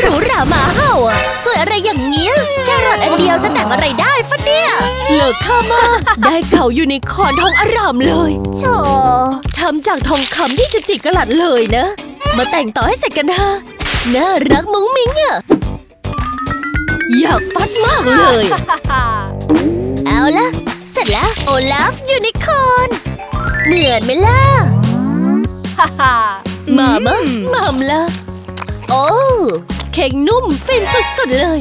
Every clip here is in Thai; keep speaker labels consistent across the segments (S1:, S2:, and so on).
S1: หรูหราหมาเห่าอะสวยอะไรอย่างเงี้ย แค่รอดอันเดียวจะแต่งอะไรได้ฟะเนี่ยเลิกข้ามากได้เขายูนิคอร์นทองอร่ามเลยโชทำจากทองคำที่14กะลัดเลยนะ มาแต่งต่อให้เสร็จกันเถอะน่ารักมุ้งมิ้งอะอยากฟัดมากเลย เอาละเสร็จแล้วโอลาฟยูนิคอร์นเหมือนไหมล่ะ มามะมามละ โอ้เค้กนุ่มฟินสุดๆเลย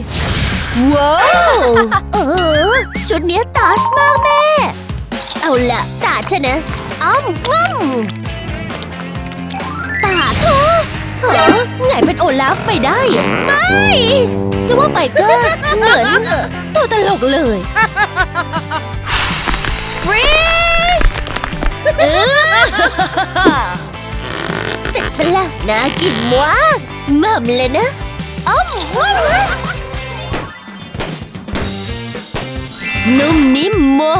S1: ว้าวเออชุดเนี้ยตาชมากแม่ เอาละตาฉันนะอ้อมง่อมตาเธอเหรอไงเป็นโอลาฟไปได้อะไม่ จะว่าไปก็เหมือนเอ่อตัวตลกเลยฟรีส เออเสร็จฉันละน่ากินมากหม่ำเลยนะอ้อมว้าวนุ่มนิ่มมา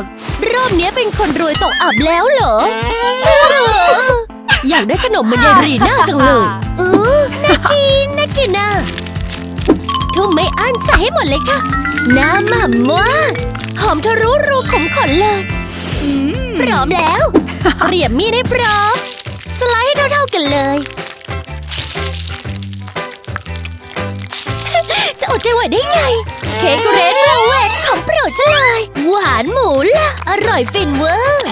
S1: กรอบเนี้ยเป็นคนรวยตกอับแล้วเหรอเอออยากได้ขนมมันยายรีน่าจังเลยเออน่ากินน่ากินนะทุ่มไม่อั้นใส่ให้หมดเลยค่ะ น้ำหม่ำมากหอมทะลุรูขุมขนเลย พร้อมแล้ว เตรียมมีดให้พร้อมสไลด์ ให้เท่าๆกันเลย จะอดใจไหวได้ไง เค้กเรดเวลเวทของโปรดฉันเลย หวานหมูล่ะอร่อยฟินเวอร์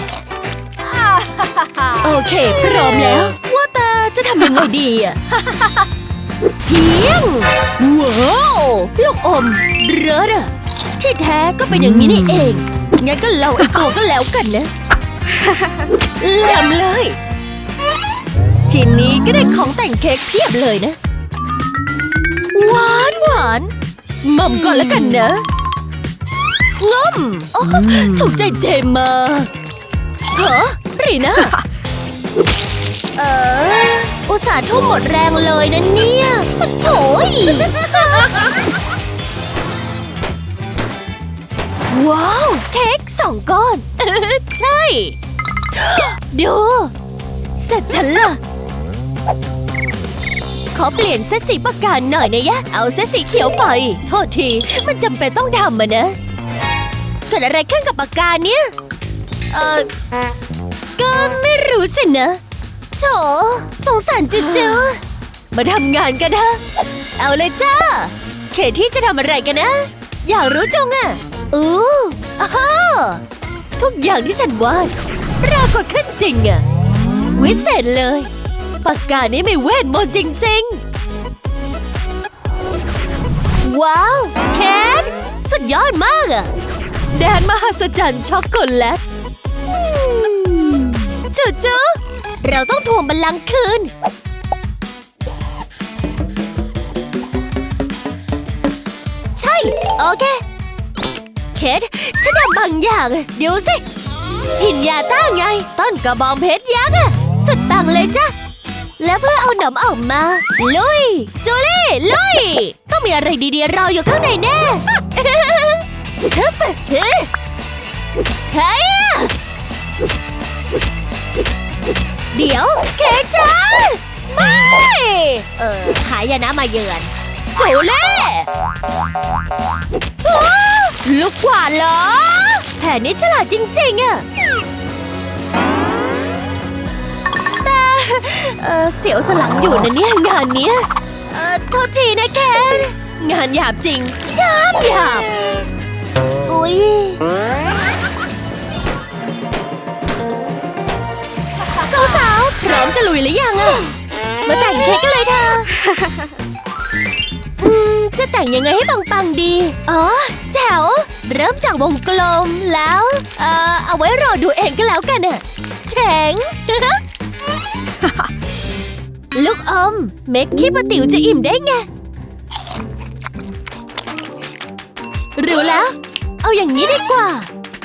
S1: โอเค พร้อมแล้ว ว่าแต่จะทำยังไงดีอะเพียง ว้าว ลูกอม เรดอะที่แท้ก็เป็นอย่างนี้นี่เอง งั้นก็เราไอตัวก็แล้วกันนะแหลมเลย ทีนี้ก็ได้ของแต่งเค้กเพียบเลยนะ หวานหวานม่ำก่อนแล้วกันนะงมโอ้ถูกใจเจมมาเหรอรีน่าเอออุตส่าห์ทุ่มหมดแรงเลยนะเนี่ยโถยว้าว เค้กสองก้อนเออใช่ ดูเสร็จฉันล่ะ ขอเปลี่ยนเซตสีปากกาหน่อยนะยะ เอาเซตสีเขียวไป โทษที มันจำเป็นต้องทำมันนะ เกิดอะไรขึ้นกับปากกาเนี้ยเออก็ไม่รู้สินะโถสงสารจืจือมาทำงานกันเถอะเอาเลยจ้า เคที่จะทำอะไรกันนะ อยากรู้จงอะอู้อ้าวทุกอย่างที่ฉันวาดปรากฏขึ้นจริงอะวิเศษเลย ปากกานี้ไม่เวทมนต์จริง ๆ ว้าวแคทสุดยอดมากอะแดนมหัศจรรย์ช็อกโกแลตจูจูเราต้องทวงบัลลังก์คืน ใช่ โอเค เคทฉันทำบางอย่าง เดี๋ยวสิ หินยาต้าไง ต้นกระบองเพชรยักษ์อะสุดปังเลยจ้ะ และเพื่อเอาหนมออกมา ลุย จูลี่ ลุย ต้องมีอะไรดีๆรออยู่ข้างในแน่ฮึบเฮ้ยเดี๋ยว เคกจ้าไม่เออหายนะมาเยือนจูลี่อ้ลูกกว่าเหรอ แผนนี้ฉลาดจริง ๆอะ ออเสียวสนหลังอยู่นะเนี่ยงานเนี้ยเออโทษทีนะแคนงานหยาบจริงหยาบหยาบอุ้ยสาวๆพร้อมจะลุยหรือยังอะมาแต่งเค้กกันเลยเธออืมจะแต่งยังไงให้ปังๆดี อ๋อ แจ๋ว เริ่มจากวงกลมแล้ว เอ่อ เอาไว้รอดูเองก็แล้วกันน่ะเจ๋ง ลูกอม เม็ดขี้ปะติ๋วจะอิ่มได้ไง รู้แล้ว เอาอย่างนี้ดีกว่า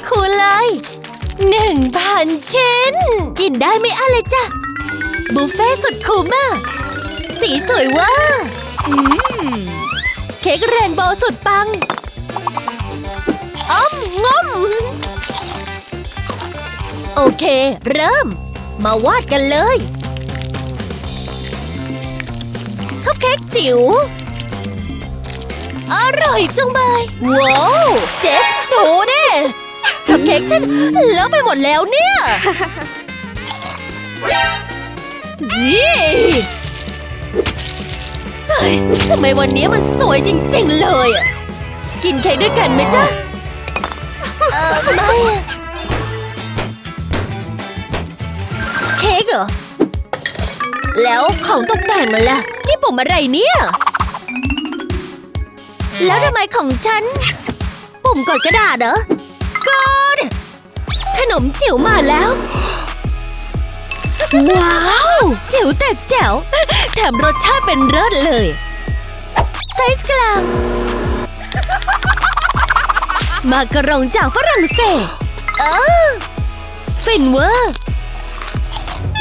S1: คูณเลยหนึ่งพันชิ้น กินได้ไม่อั้นเลยจ้ะ บุฟเฟ่สุดคุ้มอะสีสวยว่าเค้กเรนโบว์สุดปังอ้อมงมโอเค เริ่ม มาวาดกันเลย คัพเค้กจิ๋ว อร่อยจังเลยว้าวเจสดูดิคัพเค้กฉันเลอะไปหมดแล้วเนี่ยนี่ทำไมวันนี้มันสวยจริง ๆ เลยอะกินเค้กด้วยกันไหมจ๊ะ เออไม่ะเค้กเหรอ แล้วของตกแต่งมันล่ะ นี่ผมอะไรเนี่ย แล้วทำไมของฉัน ปุ่มกดกระดาษเหรอกดขนมจิ๋วมาแล้ว ว้าวจิ๋วแต่แจ๋วแถมรสชาติเป็นเลิศเลย ไซส์กลาง มากระรองจากฝรั่งเศส เออฟินเวอร์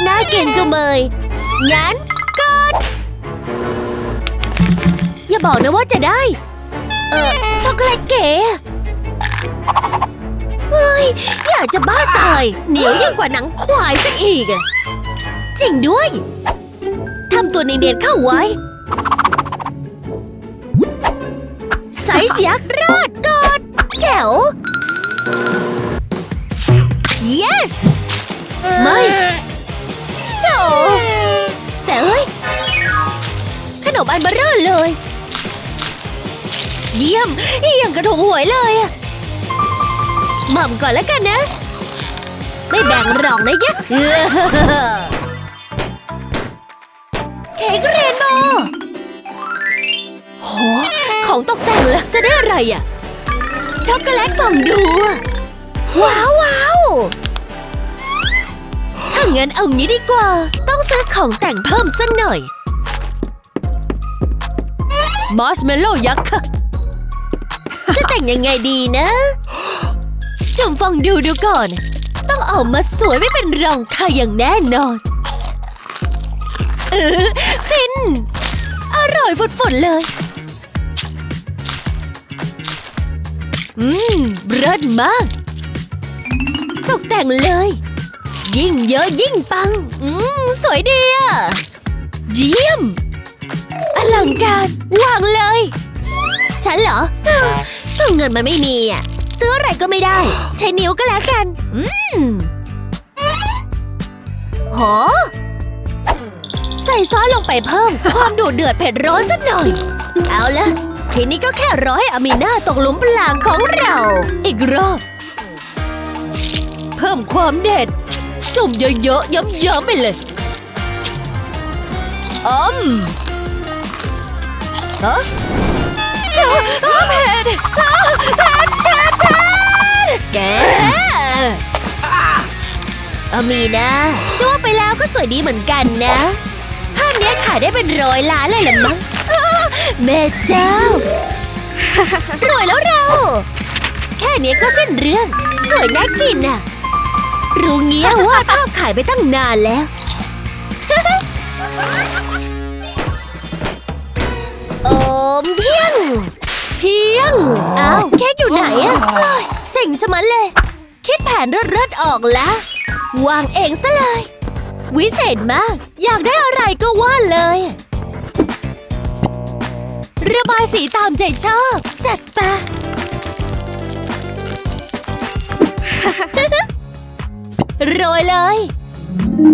S1: น่ากินจุงเบย งั้นกด อย่าบอกนะว่าจะได้ เออช็อกโกแลตเก๋เฮ้ย อยากจะบ้าตาย เหนียวยิ่งกว่าหนังควายซะอีก จริงด้วย ทำตัวในเนียนเข้าไว้ ใส่เสียกรอดกดแจ๋ว yes ไม่ มอันเบอร์เลย เยี่ยมอย่างกระถูกหวยเลยอะหม่ำก่อนแล้วกันนะ ไม่แบ่งหรอกนะยะเค้กเรนโบว์โห ของตกแต่งแล้วจะได้อะไรอะ ช็อกโกแลตฟองดู ว้าวว้าวถ้างั้นเอางี้ดีกว่า ต้องซื้อของแต่งเพิ่มสักหน่อย มาร์ชเมลโล่ยักษ์ค่ะ จะแต่งยังไงดีนะจุมฟองดูดูก่อน ต้องออกมาสวยไม่เป็นรองใครอย่างแน่นอน เออฟิน อร่อยฝุดๆเลย อืมเลิศมาก ตกแต่งเลย ยิ่งเยอะยิ่งปัง อืม สวยดีอะ เยี่ยม อลังการวางเลย ฉันเหรอเอ้อก็เงินมันไม่มีอะ ซื้ออะไรก็ไม่ได้ ใช้นิ้วก็แล้วกัน อืมโหใส่ซอสลงไปเพิ่ม ความดุเดือดเผ็ดร้อนสักหน่อย เอาละทีนี้ก็แค่รอให้อามีนาตกหลุมพรางของเรา อีกรอบ เพิ่มความเด็ด จุ่มเยอะๆเยิ้มๆไปเลยอืม ฮะอ้าวอ้าวเผ็ดอ้าวเผ็ดเผ็ดเผ็ดแกอามีนาจะว่าไปแล้วก็สวยดีเหมือนกันนะ ภาพเนี้ยขายได้เป็นร้อยล้านเลยล่ะมั้งอ้าวแม่เจ้ารวยแล้วเรา แค่เนี้ยก็สิ้นเรื่อง สวยน่ากินน่ะ รู้เงี้ยว่าภาพขายไปตั้งนานแล้ว โอมเพียง เพียง อ้าวเค้กอยู่ไหนอะเฮ้ยเสิ่งชะมัดเลย คิดแผนเลิศๆออกแล้ว วางเองซะเลย วิเศษมาก อยากได้อะไรก็ว่าเลย ระบายสีตามใจชอบ จัดไปะ โรยเลย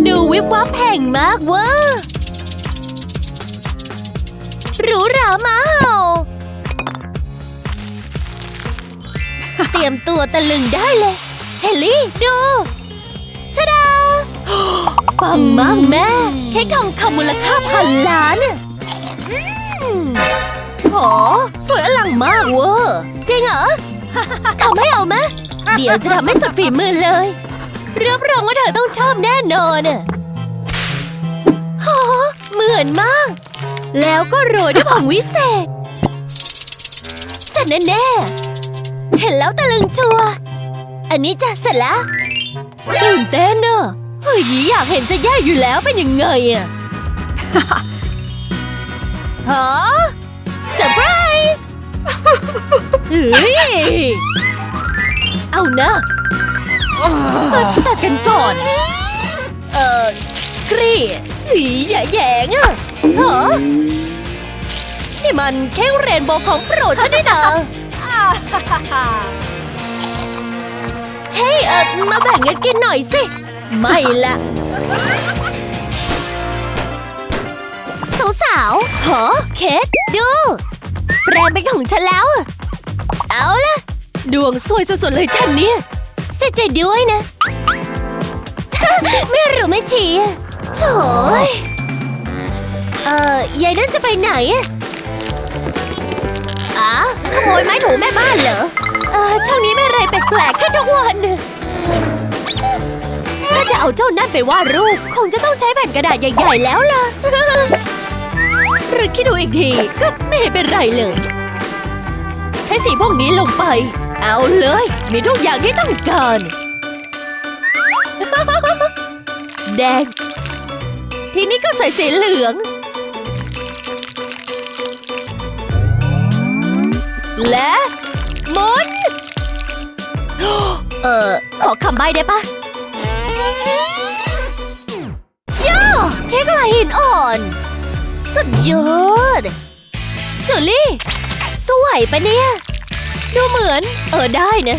S1: ดูวิบวับแห่งมากเวอร์ หรูหรามาเห่า เตรียมตัวตะลึงได้เลย เฮลลี่ ดูชะดาปังมากแม่ เค้กทองคำมูลค่าพันล้านอะอืมโหสวยอลังมากเวอร์จริงเหรอทำให้เอามะเดี๋ยวจะทำให้สุดฝีมือเลยรับรองว่าเธอต้องชอบแน่นอนอะโหเหมือนมาก แล้วก็โรยด้วยผงวิเศษ เสร็จแน่ๆ เห็นแล้วตะลึงชัว อันนี้จะเสร็จแล้วตื่นเต้นเนอะเฮ้ยอยากเห็นจะแย่อยู่แล้วเป็นยังไงอะฮะเซอร์ไพรส์เฮ้ย เอานะตัดตัดกันก่อน เอ่อกรีดหอย่าแยงอะ เหรอนี่มันเค้กเรนโบว์ของโปรดฉันนี่นะเฮ้ยเออมาแบ่งกันกินหน่อยสิ ไม่ละสาวๆหอเค้กดูแบรนด์เป็นของฉันแล้ว เอาล่ะดวงสวยสุดๆเลยท่านเนี่ยเสียใจด้วยนะ ไม่รู้ไม่ชี้อะโถ่ย เอ่อยายนั่นจะไปไหนอะอ๋อขโมยไม้ถูแม่บ้านเหรอ เออช่องนี้ไม่อะไรแปลกๆขึ้นทุกวัน ถ้าจะเอาเจ้านั่นไปวาดรูป คงจะต้องใช้แผ่นกระดาษใหญ่ๆแล้วล่ะ หรือคิดดูอีกทีก็ไม่เห็นเป็นไรเลย ใช้สีพวกนี้ลงไป เอาเลย มีทุกอย่างที่ต้องการ แดง ทีนี้ก็ใส่สีเหลือง และหมุน เออขอคำใบ้ได้ปะย่าเค้กลายหินอ่อน สุดยอด จูลี่ สวยปะเนี่ย ดูเหมือน เออได้นะ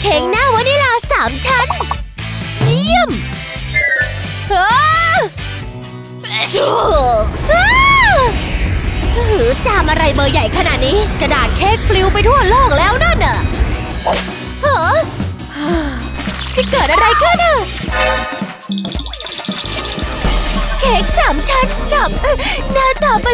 S1: เค้กหน้าวานิลาสามชั้น เยี่ยมอ้าจูอ้า หือจามอะไรเบอร์ใหญ่ขนาดนี้ กระดาษเค้กปลิวไปทั่วโลกแล้วนั่นน่ะเหรอที่เกิดอะไรขึ้นอะเค้กสามชั้นกับหน้าตาป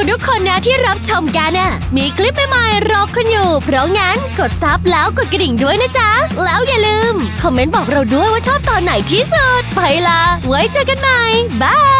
S1: คุณทุกคนนะที่รับชมกันน่ะ มีคลิปใหม่ๆรอคุณอยู่ เพราะงั้นกดซับแล้วกดกระดิ่งด้วยนะจ๊ะ แล้วอย่าลืม คอมเมนต์บอกเราด้วยว่าชอบตอนไหนที่สุด ไปละไว้เจอกันใหม่ บาย